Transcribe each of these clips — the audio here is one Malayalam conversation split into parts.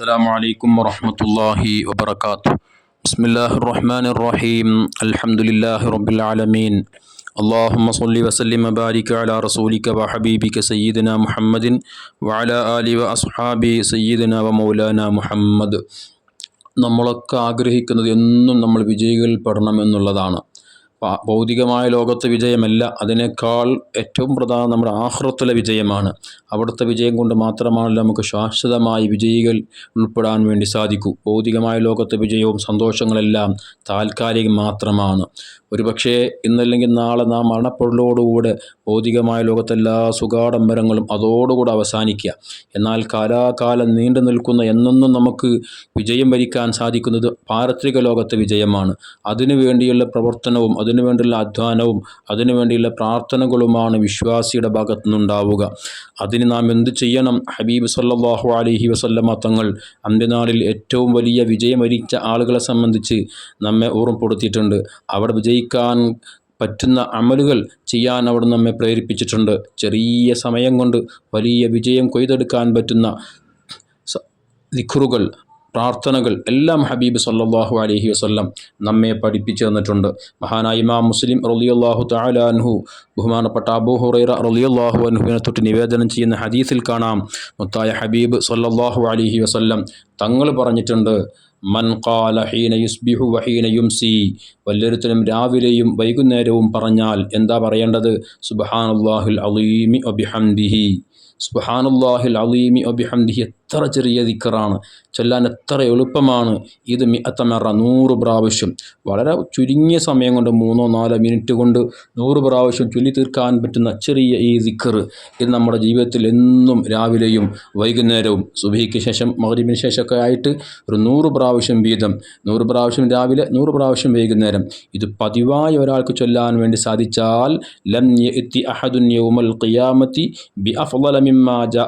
السلام عليكم ورحمة الله وبركاته بسم الله الرحمن الرحيم الحمد لله رب العالمين اللهم صل وسلم وبارك على رسولك وحبيبك سيدنا محمد وعلى آله وأصحابه سيدنا ومولانا محمد നമ്മളൊക്കെ ആഗ്രഹിക്കുന്നത് എന്നും നമ്മൾ വിജയികൾ പെടണം എന്നുള്ളതാണ് പ- ഭൗതികമായ ലോകത്തെ വിജയമല്ല. അതിനേക്കാൾ ഏറ്റവും പ്രധാനം നമ്മുടെ ആഹ്റത്തിലെ വിജയമാണ്. അവിടുത്തെ വിജയം കൊണ്ട് മാത്രമാണ് നമുക്ക് ശാശ്വതമായി വിജയികൾ ഉൾപ്പെടാൻ വേണ്ടി സാധിക്കൂ. ഭൗതികമായ ലോകത്തെ വിജയവും സന്തോഷങ്ങളെല്ലാം താൽക്കാലികം മാത്രമാണ്. ഒരു പക്ഷേ ഇന്നല്ലെങ്കിൽ നാളെ നാം മരണപ്പെടലോടുകൂടെ ഭൗതികമായ ലോകത്തെല്ലാ സുഖാഡംബരങ്ങളും അതോടുകൂടെ അവസാനിക്കുക. എന്നാൽ കാലാകാലം നീണ്ടു നിൽക്കുന്ന എന്നൊന്നും നമുക്ക് വിജയം ഭരിക്കാൻ സാധിക്കുന്നത് പാരത്രിക ലോകത്തെ വിജയമാണ്. അതിനു വേണ്ടിയുള്ള പ്രവർത്തനവും അതിനു വേണ്ടിയുള്ള അധ്വാനവും അതിനു വേണ്ടിയുള്ള പ്രാർത്ഥനകളുമാണ് വിശ്വാസിയുടെ ഭാഗത്തു നിന്നുണ്ടാവുക. അതിന് നാം എന്ത് ചെയ്യണം? ഹബീബ് സല്ലാഹു അലൈഹി വസല്ലമ തങ്ങൾ അന്ത്യനാളിൽ ഏറ്റവും വലിയ വിജയമരിച്ച ആളുകളെ സംബന്ധിച്ച് നമ്മെ ഓർമ്മപ്പെടുത്തിയിട്ടുണ്ട്. അവിടെ വിജയിക്കാൻ പറ്റുന്ന അമലുകൾ ചെയ്യാൻ അവിടെ നമ്മെ പ്രേരിപ്പിച്ചിട്ടുണ്ട്. ചെറിയ സമയം കൊണ്ട് വലിയ വിജയം കൊയ്തെടുക്കാൻ പറ്റുന്ന ദിക്റുകൾ പ്രാർത്ഥനകൾ എല്ലാം ഹബീബ് സല്ലാഹു അലഹി വസല്ലം നമ്മെ പഠിപ്പിച്ചു തന്നിട്ടുണ്ട്. മഹാനായ ഇമാം മുസ്ലിം റളിയല്ലാഹു തആല അൻഹു ബഹുമാനപ്പെട്ട അബു ഹുറൈറ റളിയല്ലാഹു അൻഹുവിനെ തൊട്ട് നിവേദനം ചെയ്യുന്ന ഹദീസിൽ കാണാം. മുത്തായ ഹബീബ് സല്ലാഹു അലഹി വസല്ലം തങ്ങൾ പറഞ്ഞിട്ടുണ്ട് മൻ ഖാല ഹീന യുസ്ബിഹു വഹീന യുംസി വല്ലൊരുത്തനും രാവിലെയും വൈകുന്നേരവും പറഞ്ഞാൽ എന്താ പറയേണ്ടത്? സുബ്ഹാനല്ലാഹിൽ അലീമി വബിഹംദിഹി സുബ്ഹാനല്ലാഹിൽ അലീമി വബിഹംദിഹി എത്ര ചെറിയ ദിക്കറാണ്. ചൊല്ലാൻ എത്ര എളുപ്പമാണ്. ഇത് അത്തമേറ നൂറ് പ്രാവശ്യം. വളരെ ചുരുങ്ങിയ സമയം കൊണ്ട് മൂന്നോ നാലോ മിനിറ്റ് കൊണ്ട് നൂറ് പ്രാവശ്യം ചൊല്ലി തീർക്കാൻ പറ്റുന്ന ചെറിയ ഈ ദിക്കർ ഇത് നമ്മുടെ ജീവിതത്തിൽ എന്നും രാവിലെയും വൈകുന്നേരവും സുബഹിക്ക് ശേഷം മഗ്രിബിന് ശേഷമൊക്കെ ആയിട്ട് ഒരു നൂറ് പ്രാവശ്യം വീതം. നൂറ് പ്രാവശ്യം രാവിലെ നൂറ് പ്രാവശ്യം വൈകുന്നേരം. ഇത് പതിവായി ഒരാൾക്ക് ചൊല്ലാൻ വേണ്ടി സാധിച്ചാൽ ലം അഹദുൻ യൗമൽ ഖിയാമത്തി ബി ജാ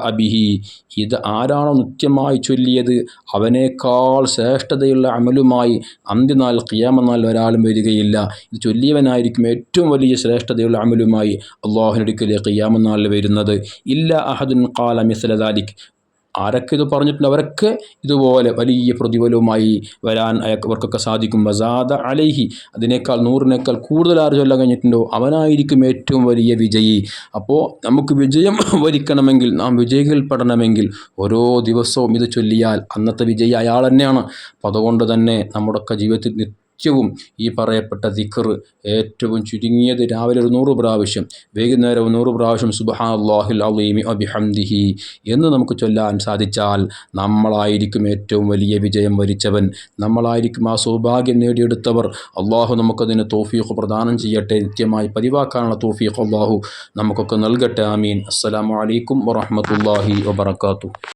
ഇത് ആരാണോ നിത്യമായി ചൊല്ലിയത് അവനേക്കാൾ ശ്രേഷ്ഠതയുള്ള അമലുമായി അന്ത്യനാൾ ഖിയാമനാൾ ഒരാളും വരികയില്ല. ഇത് ചൊല്ലിയവനായിരിക്കും ഏറ്റവും വലിയ ശ്രേഷ്ഠതയുള്ള അമലുമായി അള്ളാഹുനടുക്കലെ ഖിയാമനാളിൽ വരുന്നത്. ഇല്ല അഹദുൻ ഖാല മിസ്ല ദാലിക്. ആരൊക്കെ ഇത് പറഞ്ഞിട്ടുണ്ട്? അവരൊക്കെ ഇതുപോലെ വലിയ പ്രതിഫലവുമായി വരാൻ അവർക്കൊക്കെ സാധിക്കും. വസാദ അലൈഹി. അതിനേക്കാൾ നൂറിനേക്കാൾ കൂടുതൽ ആര് ചൊല്ലാൻ കഴിഞ്ഞിട്ടുണ്ടോ? അവനായിരിക്കും ഏറ്റവും വലിയ വിജയി. അപ്പോൾ നമുക്ക് വിജയം വരിക്കണമെങ്കിൽ നാം വിജയികൾപ്പെടണമെങ്കിൽ ഓരോ ദിവസവും ഇത് ചൊല്ലിയാൽ അന്നത്തെ വിജയി അയാൾ തന്നെയാണ്. അപ്പോൾ അതുകൊണ്ട് തന്നെ നമ്മുടെയൊക്കെ ജീവിതത്തിൽ നിത്യവും ഈ പറയപ്പെട്ട ദിക്കർ ഏറ്റവും ചുരുങ്ങിയത് രാവിലെ ഒരു നൂറ് പ്രാവശ്യം വൈകുന്നേരം നൂറ് പ്രാവശ്യം സുബഹാ അള്ളാഹിൽ അലീമി അബിഹംദിഹി എന്ന് നമുക്ക് ചൊല്ലാൻ സാധിച്ചാൽ നമ്മളായിരിക്കും ഏറ്റവും വലിയ വിജയം വരിച്ചവൻ. നമ്മളായിരിക്കും ആ സൗഭാഗ്യം നേടിയെടുത്തവർ. അള്ളാഹു നമുക്കതിന് തോഫീഖ് പ്രദാനം ചെയ്യട്ടെ. നിത്യമായി പതിവാക്കാനുള്ള തോഫീഖ് അള്ളാഹു നമുക്കൊക്കെ നൽകട്ടെ. ആമീൻ. അസ്സലാമു അലൈക്കും വറഹ്മത്തുള്ളാഹി വബറകാതുഹു.